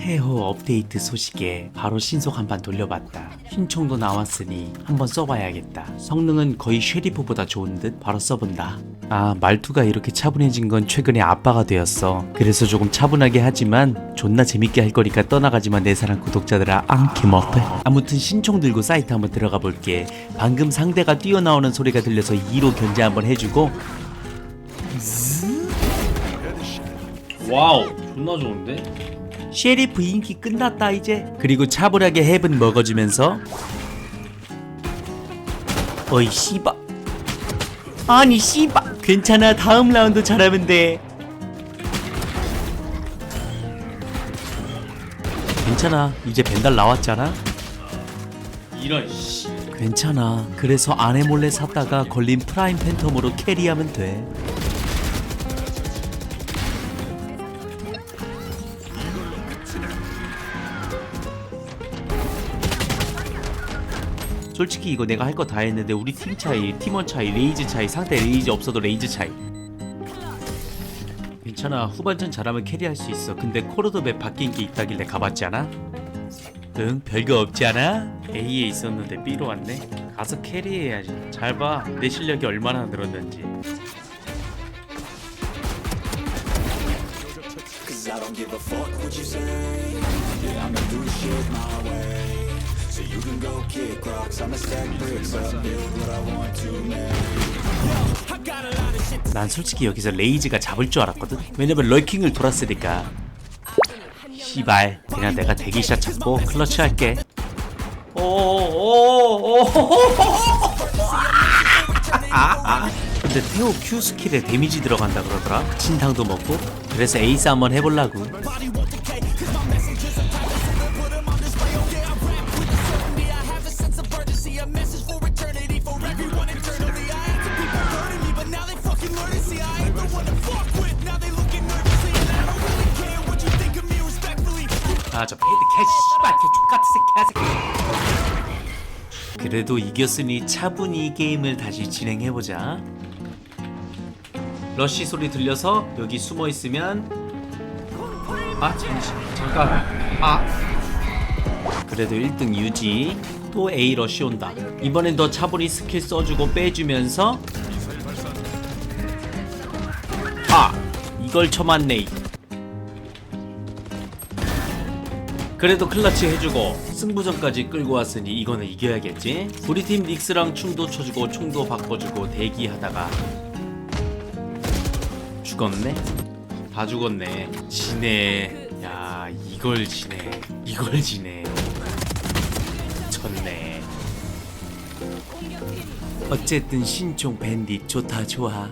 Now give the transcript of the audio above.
태호 업데이트 소식에 바로 신속 한판 돌려봤다. 흰총도 나왔으니 한번 써봐야겠다. 성능은 거의 쉐리프보다 좋은 듯 바로 써본다. 아 말투가 이렇게 차분해진 건 최근에 아빠가 되었어. 그래서 조금 차분하게 하지만 존나 재밌게 할 거니까 떠나가지만 내 사랑 구독자들아 안키머페 아무튼 신총 들고 사이트 한번 들어가 볼게. 방금 상대가 뛰어나오는 소리가 들려서 2로 견제 한번 해주고 와우 존나 좋은데? 셰리프 인기 끝났다 이제. 그리고 차분하게 헤븐 먹어주면서 어이 씨바. 아니 씨바. 괜찮아 다음 라운드 잘하면 돼. 괜찮아 이제 벤달 나왔잖아. 이런 씨. 괜찮아 그래서 아내 몰래 샀다가 걸린 프라임 팬텀으로 캐리하면 돼 솔직히 이거 내가 할 거 다 했는데 우리 팀 차이, 팀원 차이, 레이즈 차이, 상대 레이즈 없어도 레이즈 차이. 괜찮아. 후반전 잘하면 캐리할 수 있어. 근데 코르도 맵 바뀐 게 있다길래 가봤지 않아? 응? 별거 없지 않아? A에 있었는데 B로 왔네. 가서 캐리해야지. 잘 봐. 내 실력이 얼마나 늘었는지 don't give a fuck what you say. Yeah, I'ma do shit my way. So you can go kick rocks, I'ma stack bricks up, build what I want to make. 난 솔직히 여기서 레이즈가 잡을 줄 알았거든 왜냐면 럴킹을 돌았으니까 씨발 그냥 내가 대기샷 잡고 클러치 할게 근데 태호 Q 스킬에 데미지 들어간다 그러더라 진탕도 먹고 그래서 에이스 한번 해보려고. 아저 페이드 개 씨발 개 X같은 새끼 그래도 이겼으니 차분히 게임을 다시 진행해보자 러쉬 소리 들려서 여기 숨어 있으면 아 잠시 잠깐. 아. 그래도 1등 유지 또 A 러쉬 온다. 이번엔 더 차분히 스킬 써주고 빼주면서. 아 이걸 쳐맞네. 그래도 클러치 해주고 승부전까지 끌고 왔으니 이거는 이겨야겠지? 우리 팀 닉스랑 춤도 춰주고 총도 바꿔주고 대기하다가 죽었네? 다 죽었네. 지네. 야 이걸 지네. 이걸 지네. 졌네. 어쨌든 신종 밴딧 좋다 좋아